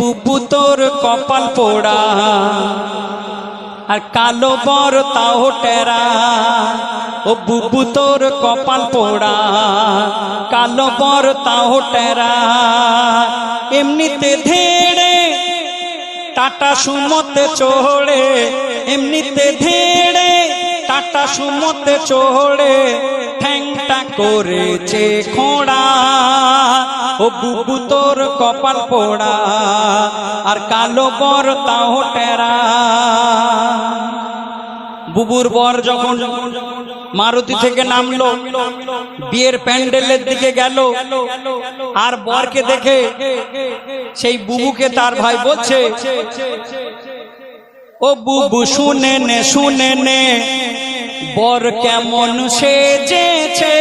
বুবু তোর কপাল পোড়া, আর কালো বর তাও টেরা। ও বুবু তোর কপাল পোড়া, কালো বর তাও টেরা। এমনিতে ধেড়ে, টাটা সুমতে চড়ে, এমনিতে ধেড়ে টাটা সুমতে চড়ে ঠ্যাংটা করেছে খোঁড়া। ও বুবু তোর কপাল পোড়া আর কালো বর তাও টেরা। বুবুর বর যখন মারুতি থেকে নামলো, বিয়ের প্যান্ডেলের দিকে গেল। আর বরকে দেখে সেই বুবুকে তার ভাই বলছে, ও বুবু, শুনে নে শুনে নে বর কেমন সেজেছে?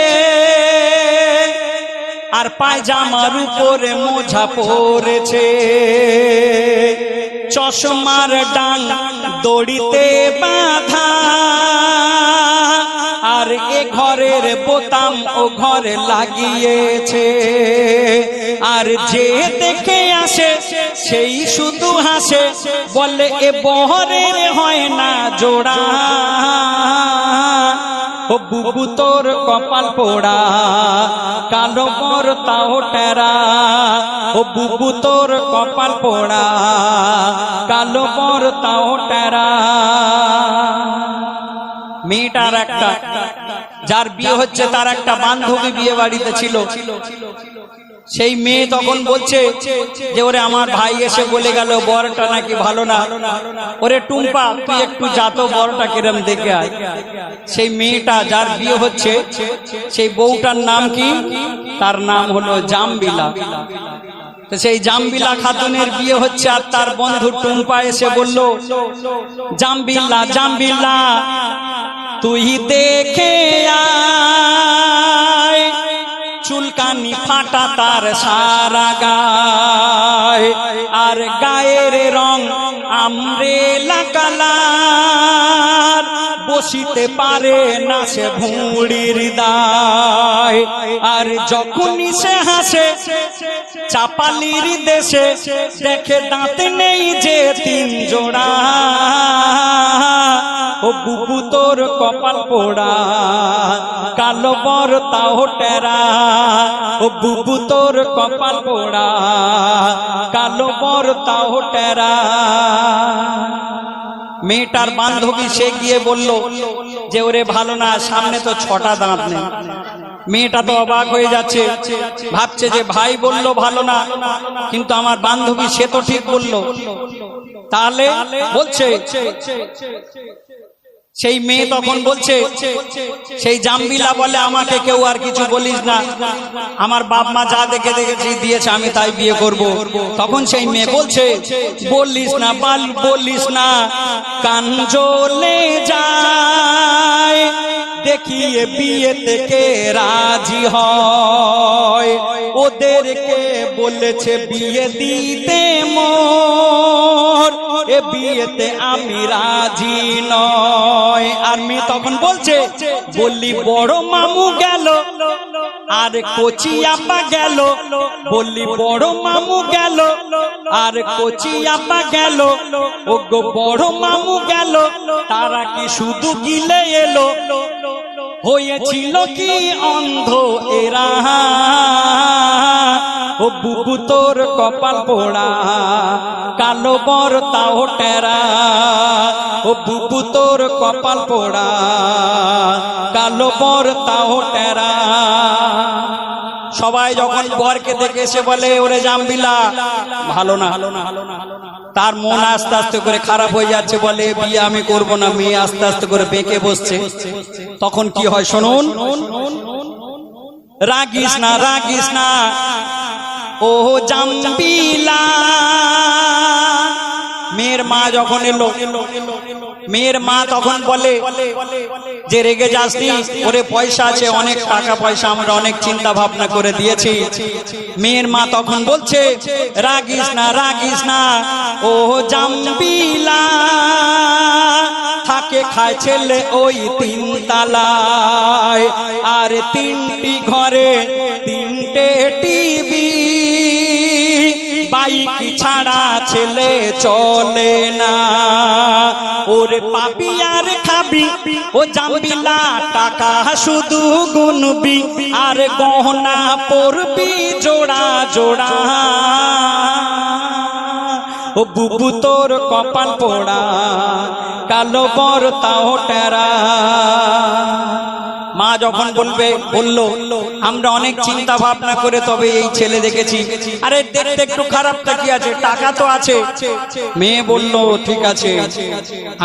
আর পায়জামার উপরে মোঝা পরেছে। চশমার ডাং দড়িতে বাঁধা। আর এ ঘরের বোতাম ও ঘরে লাগিয়েছে। আর যে দেখে আসে, সেই শুধু হাসে। বলে, এ বহরের হয় না জোড়া। ও বুবু তোর কপাল পোড়া, কালো মোর তাও টেরা। ও বুবু তোর কপাল পোড়া, কালো মোর তাও টেরা। মেয়েটার একটা, যার বিয়ে হচ্ছে তার একটা বান্ধবী বিয়ে বাড়িতে ছিল। সেই মেয়ে তখন বলছে যে, ওরে, আমার ভাই এসে বলে গেল, বরটা নাকি ভালো না। ওরে, টুম্পা, তুই একটু যাতো বরটা কিরম দেখে আয়। সেই মেয়েটা যার বিয়ে হচ্ছে, সেই বউটার নাম কি? তার নাম হলো জামবিলা। তো সেই জামবিলা খাতুনের বিয়ে হচ্ছে আর তার বন্ধু টুম্পা এসে বলল জামবিল্লা জামবিল্লা তুই দেখে আয়। চুলকানি ফাটা তার সারা গায়। আর গায়ের রং আমরে লাকালার বসিতে পারে না সে ভুঁড়ির দায়। আর যখনই সে হাসে, চাপালির দেশে দেখে দাঁত নেই যে তিন জোড়া। ও বুবু তোর কপাল পোড়া, কালো বর তাও টেরা। ও বুবু তোর কপাল পোড়া, কালো বর তাও টেরা। মেয়েটার বান্ধবী সে গিয়ে বলল যে ওরে ভালো না সামনে তো ছটা দাঁত নেই। মেয়েটা তো অবাক হয়ে যাচ্ছে। ভাবছে যে ভাই বলল ভালো না কিন্তু আমার বান্ধবী সে তো ঠিক বলল। তাহলে বলছে। সেই মেয়ে তখন বলছে সেই জাম্বিলা বলে আমাকে কেউ আর কিছু বলিস না। আমার বাপ মা যা দেখে দেখেছি দিয়েছে আমি তাই বিয়ে করব। তখন সেই মেয়ে বলছে বলিস না বাল বলিস না কান জ্বলে যায় দেখিয়ে বিয়ে থেকে রাজি হয়। ওদেরকে বলেছে বিয়ে দিতে মোর এ বিয়েতে আমি রাজি নয় আর মেয়ে তখন বলছে, বললি, বড় মামু গেল, আর কচি আপা গেল। বললি, বড় মামু গেল, আর কচি আপা গেল। ও গো বড় মামু গেল, তারা কি শুধু গিলে এলো? হয়েছিল কি অন্ধ এরা? ও বুবু তোর কপাল পোড়া, কালো বর তাও টেরা। ও বুবু তোর কপাল পোড়া, কালো বর তাও টেরা। সবাই যখন বরকে দেখে এসে বলে, ওরে জামবিলা, ভালো না। তার মন আস্তে আস্তে করে খারাপ হয়ে যাচ্ছে, বলে, বিয়ে আমি করব না। মেয়ে আস্তে আস্তে করে বেঁকে বসছে। তখন কি হয়, শুনুন? রাগিস না রাগিস না। ও জাম্বিলা। মেয়ের মা যখন এলো, মেয়ের মা তখন বলে, যে রেগে যাসনি, ওরে পয়সা আছে, অনেক টাকা পয়সা আমরা অনেক চিন্তা ভাবনা করে দিয়েছি। মেয়ের মা তখন বলছে, রাগিস না রাগিস না, ও জাম্বিলা। থাকে খায় ছেলে ওই তিন তালায়, আর তিনটি ঘরে তিনটে টিভি বাইক ছাড়া ছেলে চলে না। ওরে পাবি আর খাবি, ও জাম্বিলা টাকা শুধু গুনবি, আর গহনা পরবি জোড়া জোড়া। ও বুবু তোর কপাল পোড়া, কালো বর তাও টেরা। মা যখন বলবে বলল আমরা অনেক চিন্তা ভাবনা করে তবে এই ছেলে দেখেছি। আরে দেখতে একটু খারাপটা কি আছে টাকা তো আছে। মেয়ে বলল ঠিক আছে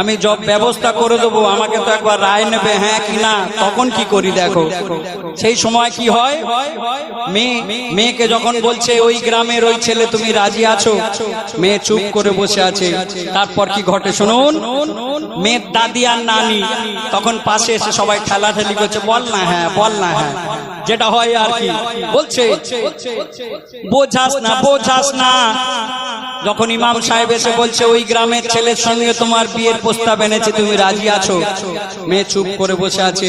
আমি জব ব্যবস্থা করে দেবো আমাকে তো একবার রায় নেবে হ্যাঁ কি না? তখন কি করি দেখো। সেই সময় কি হয়? মেয়ে মেয়েকে যখন বলছে ওই গ্রামের ওই ছেলে তুমি রাজি আছো? মেয়ে চুপ করে বসে আছে। তারপর কি ঘটে? শুনুন মেয়ের দাদি আর নানি তখন পাশে এসে সবাই ঠেলাঠেলি করছে বল না হ্যাঁ বল না হ্যাঁ যেটা হয় আর কি। বলছে, বোঝাস না বোঝাস না। যখন ইমাম সাহেব এসে বলছে, ওই গ্রামের ছেলের সঙ্গে তোমার বিয়ের প্রস্তাব এনেছে, তুমি রাজি আছো? মেয়ে চুপ করে বসে আছে।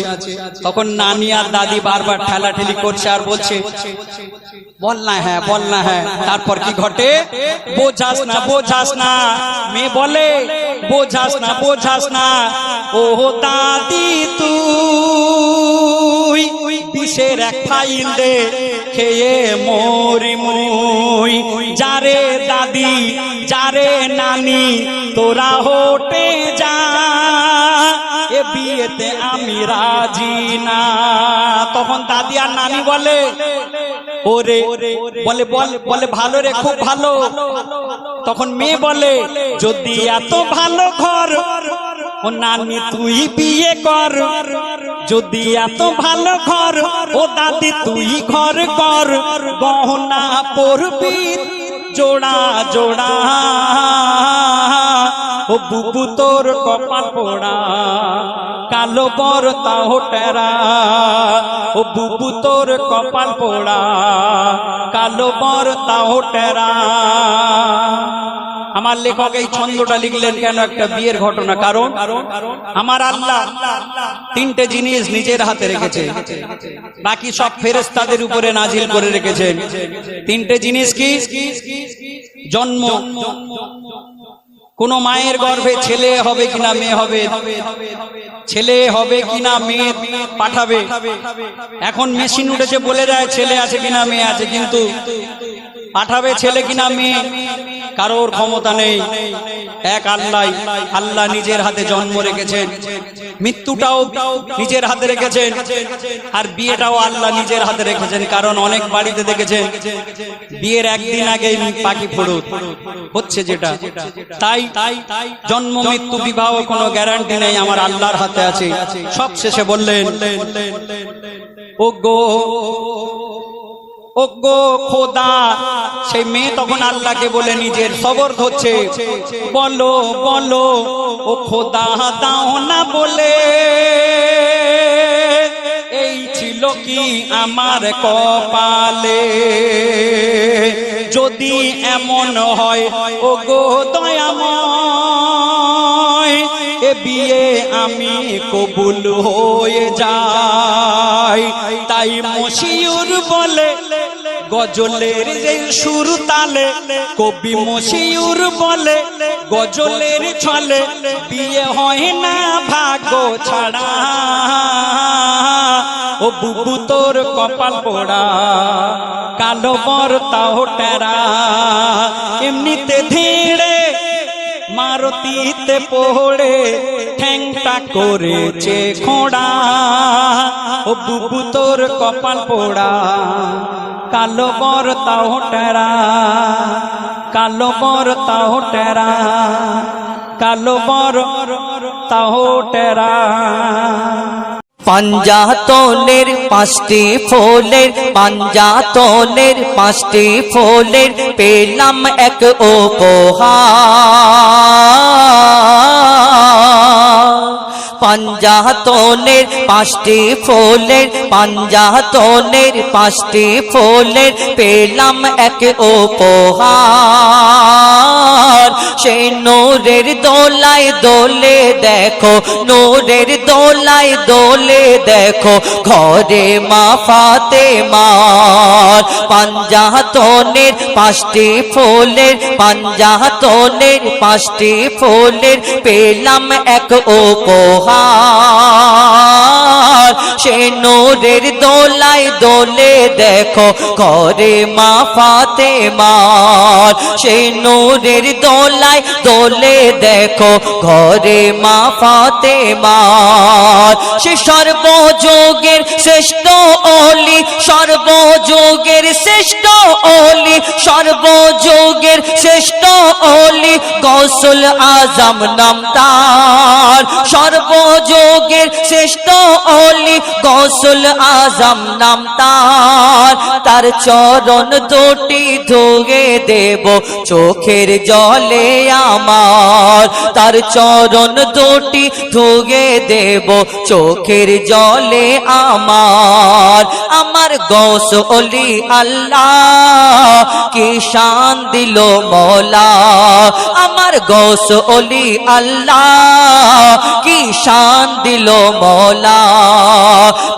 তখন নানি আর দাদি বারবার ঠেলাঠেলি করছে আর বলছে, বল না হ্যাঁ বল না হ্যাঁ তারপর কি ঘটে? বোঝাস না বোঝাস না। মেয়ে বলে, বোঝাস না বোঝাস না। ও দাদি তুই বিষের এক ফাইল দে খেয়ে মরি মুই। যারে দাদি, যারে নানি, তোরা হোটে যা। এ বিয়েতে আমি রাজি না। তখন দাদি আর নানি বলে, ওরে, বলে, বল, বলে, ভালো রে, খুব ভালো। তখন মেয়ে বলে, যদি এত ভালো ঘর ও নানি, তুই বিয়ে কর। যদি এত ভালো ঘর, ও দাদি, তুই ঘর কর। গহনা পরবি, জোড়া জোড়া। ও বুবু তোর কপাল পোড়া, কালো বর তাও টেরা। ও বুবু তোর কপাল পোড়া, কালো বর তাও টেরা। আমার লেখক এই ছন্দটা লিখলেন কেন একটা বিয়ের ঘটনা? কারণ আমার আল্লাহ তিনটে জিনিস নিজের হাতে রেখেছে। বাকি সব ফেরেস্তাদের উপরে নাজিল করে রেখেছেন। তিনটে জিনিস কি? জন্ম। কোন মায়ের গর্ভে ছেলে হবে কিনা মেয়ে হবে? ছেলে হবে কিনা মেয়ে পাঠাবে? এখন মেশিন উঠেছে বলে দেয় ছেলে আছে কিনা মেয়ে আছে, কিন্তু পাঠাবে ছেলে কিনা মেয়ে? কারোর ক্ষমতা নেই। এক আল্লাহ আল্লাহ নিজের হাতে জন্ম রেখেছেন। মৃত্যুটাও নিজের হাতে রেখেছেন। আর বিয়েটাও আল্লাহ নিজের হাতে রেখেছেন। কারণ অনেক বাড়িতে দেখেছেন বিয়ের একদিন আগে পাখি ফোড়ত। হচ্ছে যেটা। তাই তাই জন্ম মৃত্যু বিবাহ কোনো গ্যারান্টি নেই আমার আল্লাহর হাতে আছে। সব শেষে বললেন ও গো ও গো খোদা, সেই মেয়ে তখন আল্লাহকে বলে নিজের সবর ধরছে। বলো বলো, ও খোদা, দাও না বলে। এই ছিল কি আমার কপালে? যদি এমন হয় ও গো দয়াময়, এ বিয়ে আমি কবুল হয়ে যাই। তাই মশিউর বলে গজলের যে সুর তালে, কবি মশিউর বলে, গজলের ছলে, বিয়ে হয় না ভাগ্য ছাড়া। ও বুবু তোর কপাল পোড়া, কালো বর তাও টেরা। এমনিতে ধীরে মারতিতে পড়ে ঠ্যাংটা করেছে খোড়া। ও বুবু তোর কপাল পোড়া কালো বর তাও টেরা, কালো বর তাও টেরা, কালো বর তাও টেরা। পাঞ্জাতনের পাঁচটি ফোলের পাঞ্জাতনের পাঁচটি ফোলের, পেলাম এক উপহার। পাঞ্জাতনের পাঁচটি ফোলের, পাঞ্জাতনের পাঁচটি ফোলের পেলাম এক উপহার। সে নোরের দোলায় দোলে দেখো, নোরের দোলায় দোলে দোলে দেখো, ঘরে মা ফাতে মার পাঞ্জাতনের পাঁচটি ফুলের, পাঞ্জাতনের পাঁচটি ফুলের পেলাম এক উপহার। সে নোরের দোলায় দোলে দেখো, ঘরে মা ফাতে মার সে নোরের দোলায় দোলে দেখো, ঘরে মা ফাতে মার সে সর্বযোগের শ্রেষ্ঠ অলি, সর্বযোগের শ্রেষ্ঠ অলি, সর্বযোগের শ্রেষ্ঠ অলি কৌশল আজম নাম তার সর্বযোগের শ্রেষ্ঠ অলি কৌশল আজম নাম তার তার চরণ দুটি ধুয়ে দেব, চোখের জলে আমার। তার চরণ দুটি ধুয়ে দেব চোখের জলে আমার আমার গৌস অলি আল্লাহ, কি শান দিল মৌলা। আমার গৌস অলি আল্লাহ, কি শান দিল মৌলা।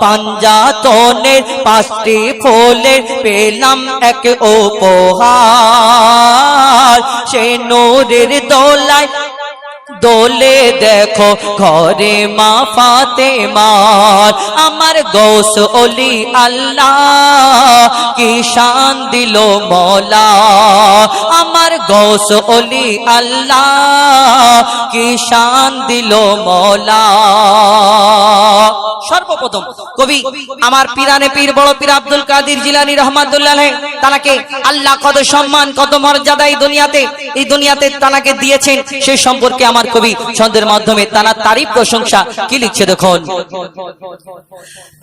পাঞ্জাতনের পাঁচটি ফুলের পেলাম এক উপহার, সে নোরের দোলায় দোলে দেখো ঘরে মা ফাতে মার আমার গৌস অলি আল্লাহ, কি শান দিল মৌলা আমার গৌস অলি আল্লাহ, কি শান দিল মৌলা সর্বপ্রথম কবি আমার পিরানে পীর, বড় পীর আব্দুল কাদির জিলানি রহমাতুল্লাহ তানাকে আল্লাহ কত সম্মান, কত মর্যাদা এই দুনিয়াতে এই দুনিয়াতে তানাকে দিয়েছেন সেই সম্পর্কে আমার কবি ছন্দের মাধ্যমে তানার তারিফ প্রশংসা। কি লিখছে দেখুন?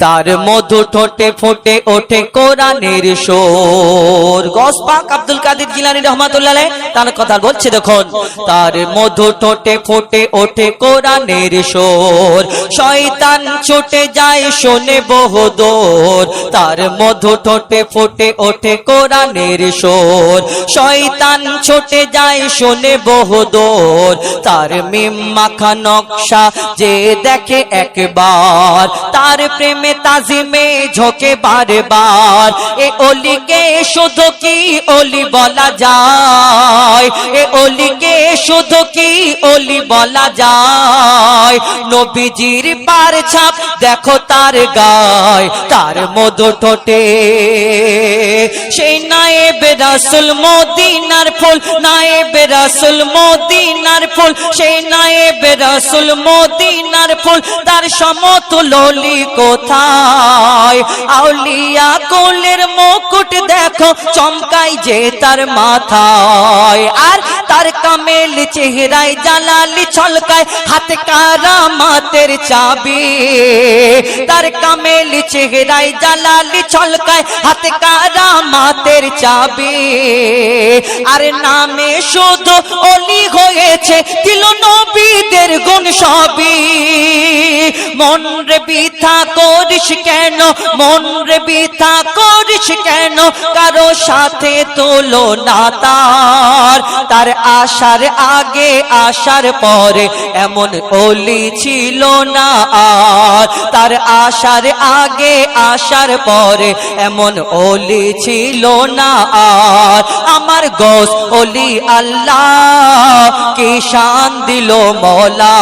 তার মধু ঠোঁটে ফোটে ওঠে কোরআনের সোর। গসপাক আব্দুল কাদির জিলানি রহমাতুল্লাহ তার কথা বলছে দেখুন। তার মধু ঠোঁটে ফোটে ওঠে কোরআনের সোর। শয়তান ছুটে যায় শোনে বহুদূর তার মধু ঠোঁটে ফোটে ওঠে কোরআনের সোর। শয়তান ছুটে যায় শোনে বহুদূর তার মিম মাখা নকশা যে দেখে একবার, তার প্রেমে তাজিমে ঝোঁকে বারবার। এ অলিকে শুধু কি অলি বলা যায়? এ অলিকে শুধু কি অলি বলা যায়? নবীজির পার ছাপ দেখো তার গায়, তার মধু ঠোঁটে। সেই নায়েবে রাসুল মদিনার ফুল, নায়েবে রাসুল মদিনার ফুল সেই নায়েবে রাসুল মদিনার ফুল, তার সমতুললি কোথায়? আউলিয়া কোলের মুকুট দেখো চমকাই যে তার মাথায়। আর তার কামেল চেহারায় জালালি ছলকায়, হাতে কারামাতের চাবি। তার কামেল চেহারায় জালালি ছলকায়, হাতে কারামাতের চাবি। আর নামে শুধু অলি হয়েছে নবীদের গুণ সবই। মন রে বিথা করিস কেন? মন রে বিথা করিস কেন? কারও সাথে তোলো না তার। তার আসার আগে আসার পরে এমন অলি ছিল না আর। তার আসার আগে আসার পরে এমন অলি ছিল না আর। আমার গোস অলি আল্লাহ, কি শান দিল মৌলা।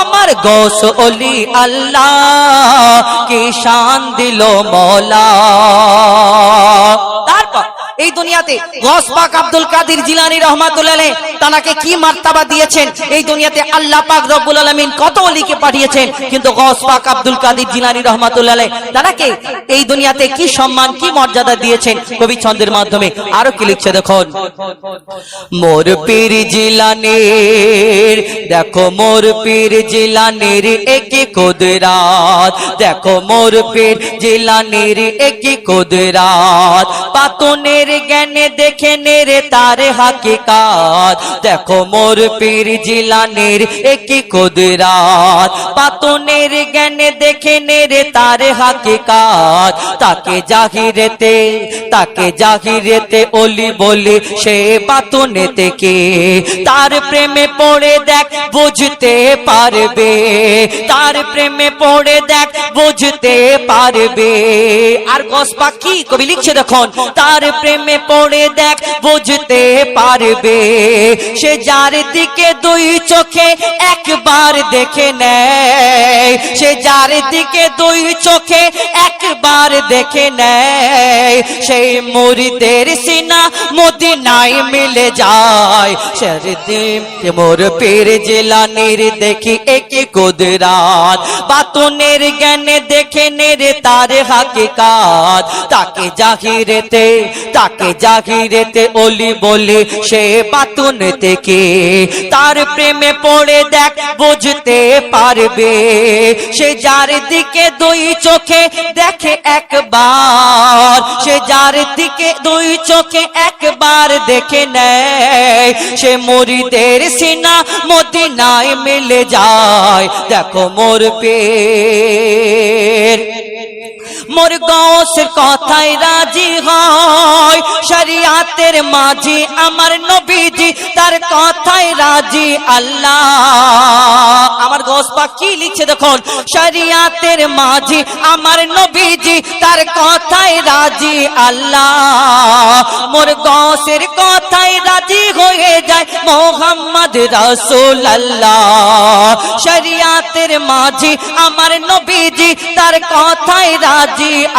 আমার গোস অলি আল্লাহ কি শান দিল মৌলা। তারপর এই দুনিয়াতে গস পাক আব্দুল কাদির জিলানি রহমাতুল্লাহ তানাকে কি মার্তাবা দিয়েছেন? এই দুনিয়াতে আল্লাহ পাক রব্বুল আলামিন কত ওলিকে পাঠিয়েছেন? কিন্তু গস পাক আব্দুল কাদির জিলানি রহমাতুল্লাহ তানাকে এই দুনিয়াতে কি সম্মান, কি মর্যাদা দিয়েছেন? কবি ছন্দের মাধ্যমে আরও কি লিখছে দেখুন। মোর পীর জিলানের, দেখো মোর পীর জিলানের একে কুদরাত। দেখো মোর পীর জিলানের একে কুদরাত। পাতনের পাতুনের জ্ঞানে দেখে নেরে তার হাকিকাত। দেখো মোর পীর জিলানের একই কুদরাত। পাতুনের জ্ঞানে দেখে নেরে তার হাকিকাত। তাকে জাহিরেতে তাকে জাহিরেতে অলি বলি সে পাতুনে থেকে। তার প্রেমে পড়ে দেখ, বুঝতে পারবে। তার প্রেমে পড়ে দেখ, বুঝতে পারবে। আর গস পাখি কবি লিখছে দেখুন, তার প্রেমে পড়ে দেখ বুঝতে পারবে। সে যার দিকে দুই চোখে একবার দেখে নেয়। সে যার দিকে দুই চোখে একবার দেখে নেয় সেই মুরিদের সিনা মদিনায় মিলে যায়। শরদিন মোর পীর জেলানির দেখি একে কুদরাত। বাতুনের জ্ঞানে দেখে নেরে তার হাকিকাত। তাকে জাহিরেতে তাকে জাহিরেতে অলি বলে সে বাতুন থেকে তার প্রেমে পড়ে দেখ, বুঝতে পারবে সে যার দিকে দুই চোখে দেখে একবার, সে যার দিকে দুই চোখে একবার দেখে নেয়, সে মরিদের সিনা মদিনায় মিলে যায়। দেখো মোর পের। মোর কথায় রাজি হয়। শরিয়াতের মাঝি আমার নবীজি, তার কথায় রাজি আল্লাহ। আমার গৌস কি লিখছে দেখুন? শরিয়াতের মাঝি আমার নবীজি, তার কথায় রাজি আল্লাহ। কথায় রাজি হয়ে যায় মোহাম্মদ রাসূল আল্লাহ শরিয়াতের মাঝি আমার নবীজি, তার কথায় রাজি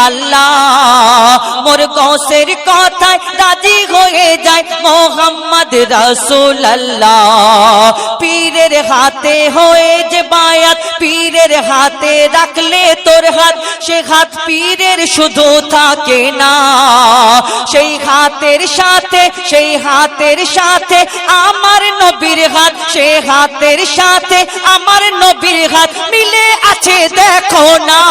আল্লাহ। মোর গৌসের কথায় রাজি হয়ে যায় মোহাম্মদ রাসূল আল্লাহ পীরের হাতে হয়ে যে বায়াত, পীরের হাতে রাখলে তোর হাত, সে হাত পীরের শুধু থাকে না। সেই হাতের সাথে, সেই হাতের সাথে আমার নবীর হাত, সে হাতের সাথে আমার নবীর হাত মিলে আছে, দেখো না।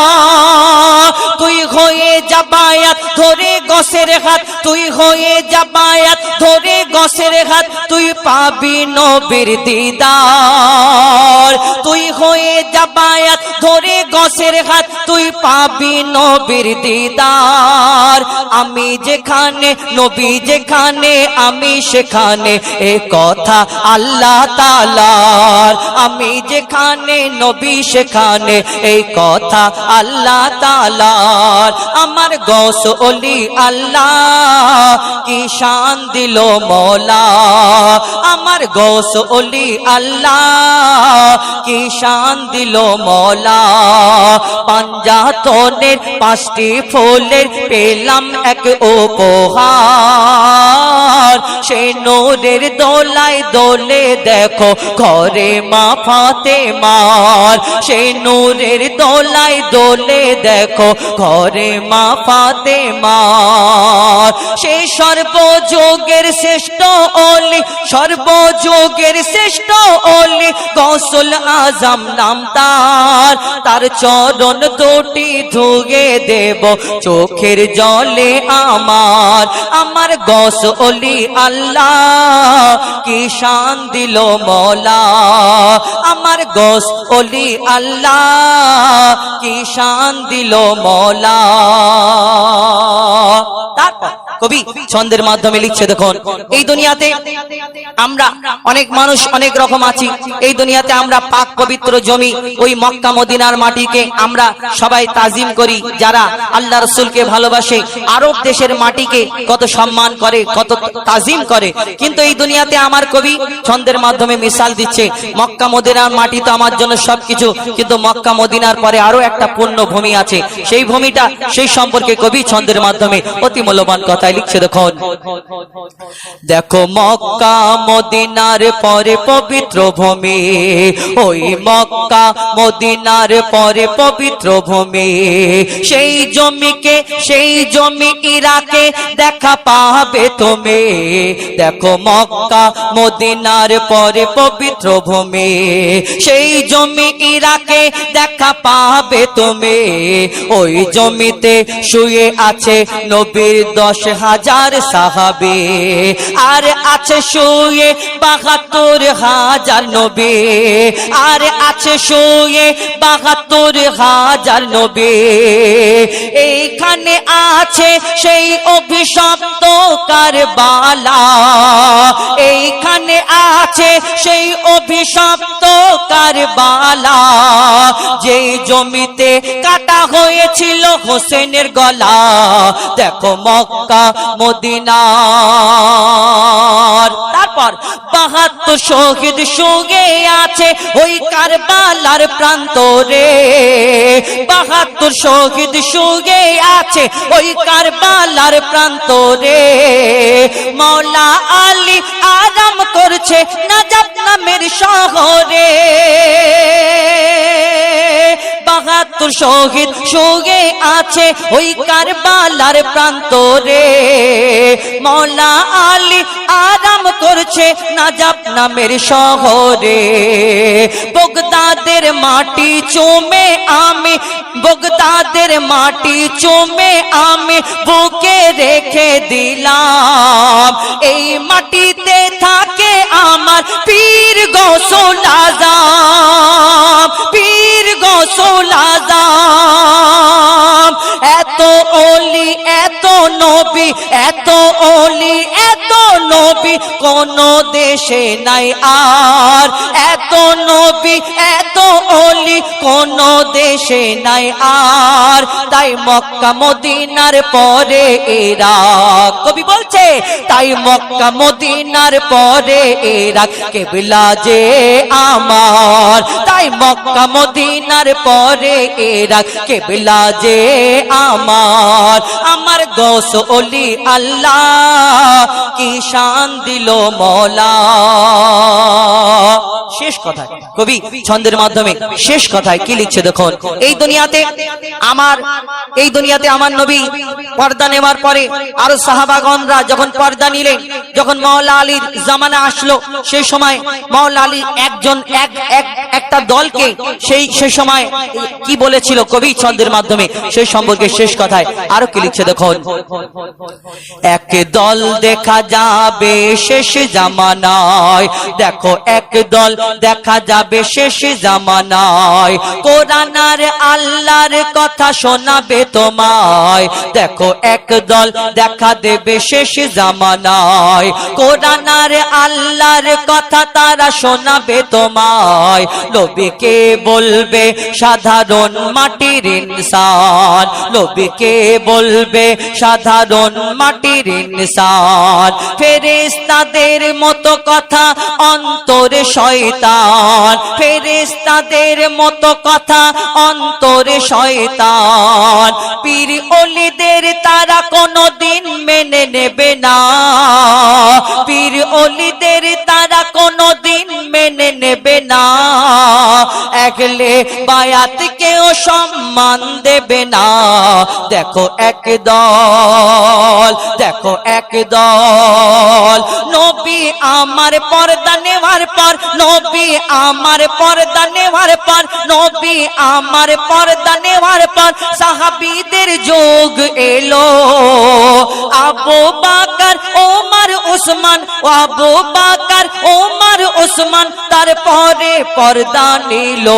তুই হয়ে যাবায়াত ধরে গসের হাত তুই হয়ে যাবায়াত, ধরে গসের হাত তুই পাবি নবীর দিদার। তুই হয়ে যাবায়াত, ধরে গসের হাত তুই পাবি নবীর দিদার। আমি যেখানে, নবী যেখানে, আমি সেখানে, এ কথা আল্লাহ তালার আমি যেখানে, নবী সেখানে, এই কথা আল্লাহ তালার আমার গস অলি আল্লাহ, কি শান দিল মৌলা। আমার গোস অলি আল্লাহ, কি শান দিল মৌলা। পাঞ্জাতনের পাঁচটি ফুলের পেলাম এক উপহার। সে নোরের দোলায় দোলে দেখো, ঘরে মা ফাতে মার সে নূরের দোলায় দোলে দেখো, ঘরে মা ফাতে মার সে সর্বযোগের শ্রেষ্ঠ অলি, সর্বযোগের শ্রেষ্ঠ অলি কৌশল আজম নাম তার। তার চরণ দুটি ধুয়ে দেব, চোখের জলে আমার। আমার গস অলি আল্লাহ। কি শান দিল মোলা? আমার গোস অলি আল্লাহ কি শান দিল মোলা? তারপর কবি ছন্দের মাধ্যমে লিখছে, দেখুন। এই দুনিয়াতে আমরা অনেক মানুষ অনেক রকম আছি। এই দুনিয়াতে আমরা পাক পবিত্র জমি ওই মক্কা মদিনার মাটিকে আমরা সবাই তাজিম করি, যারা আল্লাহ রসুলকে ভালোবাসে। আরব দেশের মাটিকে কত সম্মান করে, কত তাজিম করে। কিন্তু এই দুনিয়াতে আমার কবি ছন্দের মাধ্যমে মিসাল দিচ্ছে, মক্কা মদিনার মাটি তো আমার জন্য সবকিছু, কিন্তু মক্কা মদিনার পরে আরও একটা পূর্ণ ভূমি আছে। সেই ভূমিটা, সেই সম্পর্কে কবি ছন্দের মাধ্যমে অতি মূল্যবান কথায় লিখছে দেখুন। দেখো মক্কা মদিনার পরে পবিত্র ভূমি। ওই মক্কা মদিনার পরে পবিত্র ভূমি। সেই জমিকে, সেই জমি ইরাকে দেখা পাবে তুমি। দেখো মক্কা মদিনার পরে পবিত্র ভূমি। সেই জমি ইরাকে দেখা পাবে তুমি। ওই জমিতে শুয়ে আছে নবীর দশ হাজার সাহাবে, আর আছে শুয়ে বাহাত্তর হাজার নবী, আর আছে শুয়ে বাহাত্তর হাজার নবী। এইখানে আছে সেই অভিশপ্ত কারবালা, এইখানে আছে সেই অভিশপ্ত কারবালা যে জমিতে কাটা হয়েছিল হোসেনের গলা। দেখো মক্কা মদিনার। তারপর বাহাত্তর শহীদ সঙ্গে আছে ওই কারবালার প্রান্তরে। বাহাত্তর শহীদ সঙ্গে আছে ওই কারবালার প্রান্তরে। মৌলা আলী আরাম করছে নাজাব নামের শহরে। বাহাত্তর শহীদ সঙ্গে আছে ওই কারবালার প্রান্তরে। মৌলা আলী আরাম করছে নাজাব নামের শহরে। বগদাদের মাটি চুমে আমি, বগদাদের মাটি চুমে আমি বুকে রেখে দিলাম। এই মাটিতে থাকে আমার পীর গোসল আজম, পীর গোসল আজম অলি, এত নবী, এত অলি, এত নবী, কোন দেশে নাই আর। এত নবী, এত অলি, কোন দেশে নাই আর। তাই মক্কা, মদিনার পরে এরা কবি বলছে, তাই মক্কা, মদিনার পরে এরা কেবলা যে আমার, তাই মক্কা, মদিনার পরে এরা কেবলা যে আমার। আমার গোস অলি আল্লাহ কি শান দিল মৌলা। শেষ কথা কবি ছন্দের মাধ্যমে শেষ কথায় কি লিখছে দেখুন? এই দুনিয়াতে আমার এই দুনিয়াতে আমার নবী পর্দা নেওয়ার পরে আরও সাহাবাগনরা যখন পর্দা নিলেন, যখন মৌলা আলীর জামানা আসলো সেই সময় মৌলা আলী একজন এক এক একটা দলকে সেই সে সময় কি বলেছিল কবি ছন্দের মাধ্যমে? সেই সম্পর্কে শেষ কথায় আরও কি লিখছে দেখুন? এক দল দেখা যাবে শেষ জামানায়। দেখো, এক দল দেখা যাবে শেষ জামানায়। কোরআন আর আল্লাহর কথা শোনাবে তোমায়। দেখো, এক দল দেখা দেবে শেষ জামানায়। কোরআন আর আল্লাহর কথা তারা শোনাবে তোমায়। নবীকে বলবে, সাধারণ মাটির ইনসান। নবীকে বলবে? সাধারণ মাটির ইনসান। ফেরেশতাদের মতো কথা অন্তরে শয়তান। ফেরেশতাদের মতো কথা অন্তরে শয়তান। পীর অলিদের তারা কোনোদিন মেনে নেবে না। পীর অলিদের তারা কোনোদিন মেনে নেবে না। একলে বায়াত কেউ সম্মান দেবে না। দেখো এক দল, দেখো এক দল। নবী আমার পর্দা নেওয়ার পর, নবী আমার পর্দা নেওয়ার পর, নবী আমার পর্দা নেওয়ার পর সাহাবীদের যোগ এলো। আবু বাকার, ওমর, উসমান, আবু বাকার, ওমর, উসমান তারপরে পর্দা নিল।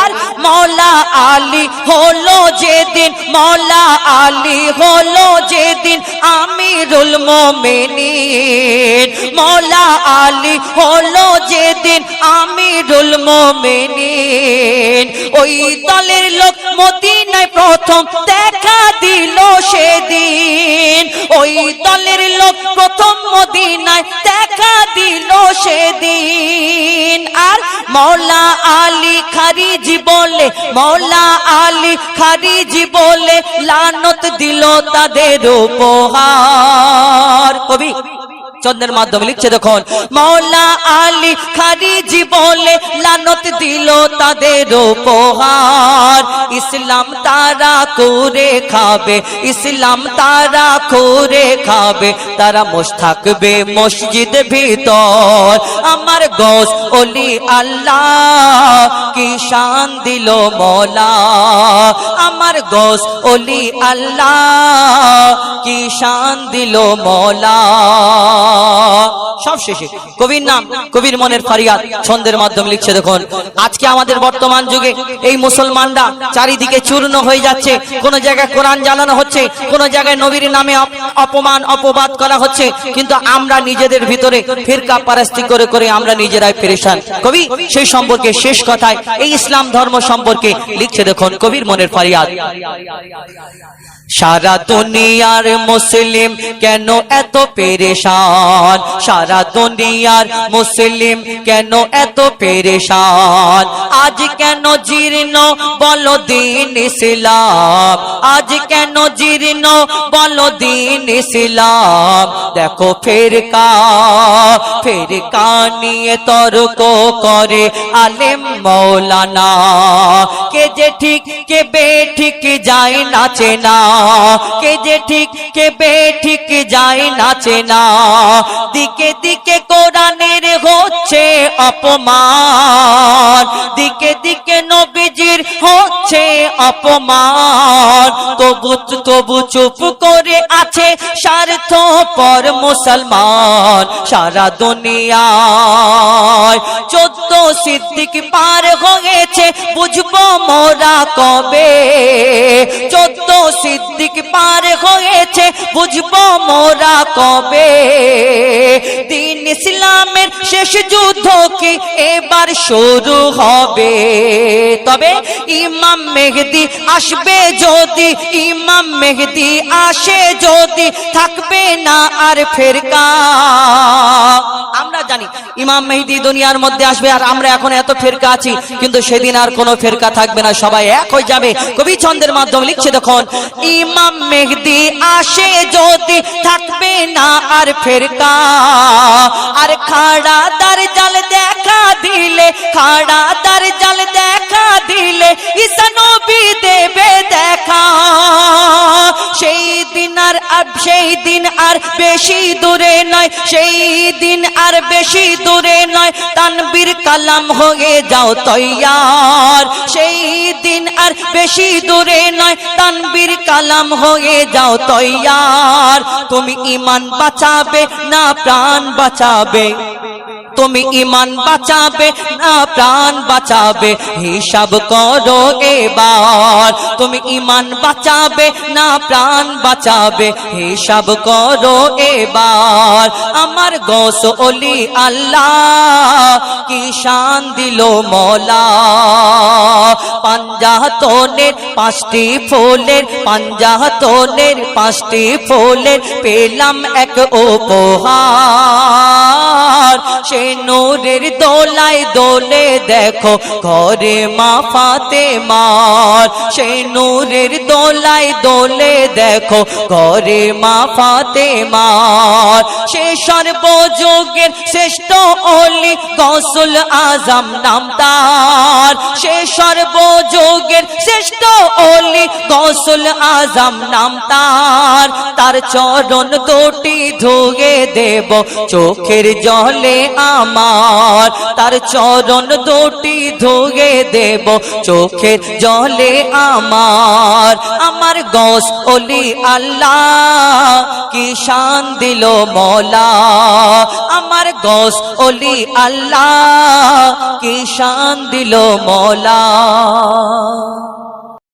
আর মৌলা আলী হলো যেদিন মৌলা আলী হলো যেদিন আমিরুল মোমেনিন মৌলা আলী হলো যেদিন আমিরুল মোমেনিন ওই দলের লোক মদিনায় প্রথম দেখা দিল সেদিন। ওই দলের লোক প্রথম মদিনায় দেখা দিল সেদিন। আর মৌলা আলী খারিজি বলে, মৌলা আলী খারিজি বলে লানত দিল তাদের উপহার। চন্দ্রের মাধ্যমে লিখছে দেখুন, মৌলা আলী খারিজি বলে লানত দিল তাদের উপহার। ইসলাম তারা করে খাবে, ইসলাম তারা করে খাবে, তারা মোশ থাকবে মসজিদ ভিতর। আমার গোস অলি আল্লাহ কি শান দিল মৌলা? আমার গোস অলি আল্লাহ কি শান দিল মৌলা? সব শেষে। কবির নাম, কবির মনের ফারিয়াদ ছন্দের মাধ্যমে লিখছে দেখুন। আজকে আমাদের বর্তমান যুগে এই মুসলমানরা চারিদিকে চূর্ণ হয়ে যাচ্ছে। কোন জায়গায় কোরআন জ্বালানো হচ্ছে, কোন জায়গায় নবীর নামে অপমান, অপবাদ করা হচ্ছে। কিন্তু আমরা নিজেদের ভিতরে ফিরকা পারাস্তি করে করে আমরা নিজেরাই পেরেশান। কবি, সেই সম্পর্কে শেষ কথায় এই ইসলাম ধর্ম সম্পর্কে লিখছে দেখুন, কবির মনের ফারিয়াদ। সারা দুনিয়ার মুসলিম কেন এত পেরেশান? সারা দুনিয়ার মুসলিম কেন এত পেরেশান? আজ কেন জীর্ণ বলো দিন ইসলাম? আজ কেন জীর্ণ বলো দিন ইসলাম? দেখো ফেরকা ফেরকা নিয়ে তর্ক করে আলেম মৌলানা। কে যে ঠিক, কে বেঠিক যায় নাচে না। কে যে ঠিক, কে বেঠিক যায় নাচে না। দিকে দিকে কোরআনের হচ্ছে অপমান। দিকে দিকে নবীজির হচ্ছে অপমান। তবু তবু চুপ করে আছে স্বার্থ পর মুসলমান সারা দুনিয়ায়। চোদ্দ সিদ্দিক পার হয়েছে, বুঝব মোরা কবে? চোদ্দ সিদ্দিক পার হয়েছে, বুঝব মোরা কবে? দিন ইসলামের শেষ যুদ্ধ কি এবার শুরু হবে। তবে ইমাম মেহদি আসবে যদি, ইমাম মেহদি আসে যদি, থাকবে না আর ফেরকা। আমরা জানি ইমাম মেহদি দুনিয়ার মধ্যে আসবে আর আমরা এখন এত ফেরকা আছি, কিন্তু সেদিন আর কোনো ফেরকা থাকবে না, সবাই এক হয়ে যাবে। কবি ছন্দের মাধ্যমে লিখছে দেখুন, ইমাম মেহদি আসে যদি, থাকবে না আর ফেরকা আর খাড়া দার জাল দেখা দিলে খাড়া দার জাল দেখা দিলে ঈসা সেই দিন আর বেশি দূরে নয়, সেই দিন আর বেশি দূরে নয়। তানবীর কালাম হয়ে যাও তৈয়ার, সেই দিন আর বেশি দূরে নয়। তানবীর কালাম হয়ে যাও তৈয়ার। তুমি ইমান বাঁচাবে না প্রাণ বাঁচাবে। তুমি ইমান বাঁচাবে না প্রাণ বাঁচাবে, হিসাব করো এবার। তুমি ইমান বাঁচাবে না প্রাণ বাঁচাবে, হিসাব করো এবার। আমার গোস অলি আল্লাহ কি শান দিল মলা। পাঞ্জাতনের পাঁচটি ফুলের, পাঞ্জাতনের পাঁচটি ফুলের পেলাম এক উপহার। সে নূরের দোলায় দোলে দেখো, ঘরে মা ফাতে মার সে নূরের দোলায় দোলে দেখো, ঘরে মা ফাতে মার সে সর্বযোগের শ্রেষ্ঠ অলি গসুল আজম নাম তার। সে সর্বযোগের শ্রেষ্ঠ অলি গসুল আজম নাম তার। তার চরণ দুটি ধুয়ে দেব, চোখের জলে আমার। তার চরণ দুটি ধুয়ে দেব, চোখের জলে আমার। আমার গস অলি আল্লাহ, কি শান দিল মৌলা। আমার গস অলি আল্লাহ, কি শান দিল মৌলা।